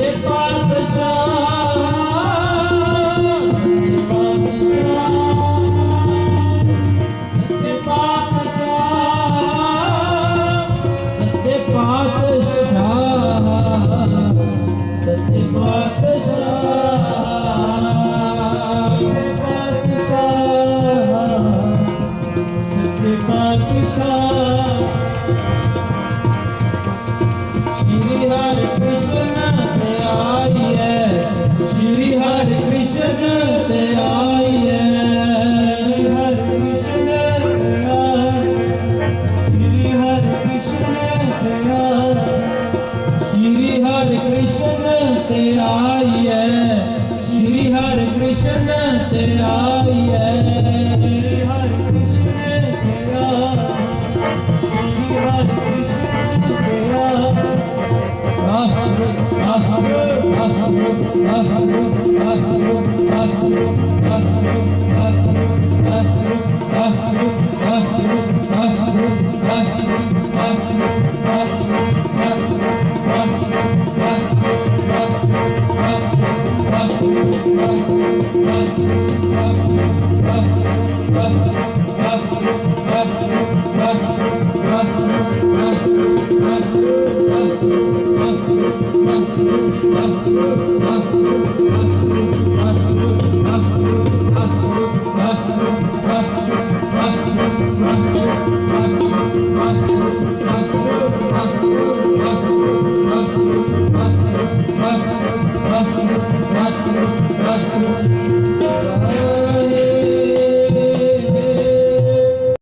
ਸੇ ਪਾਤਸ਼ਾਹ ਆਈਐ। ਸ੍ਰੀ Har Krishan ਧਿਆਈ Thank you.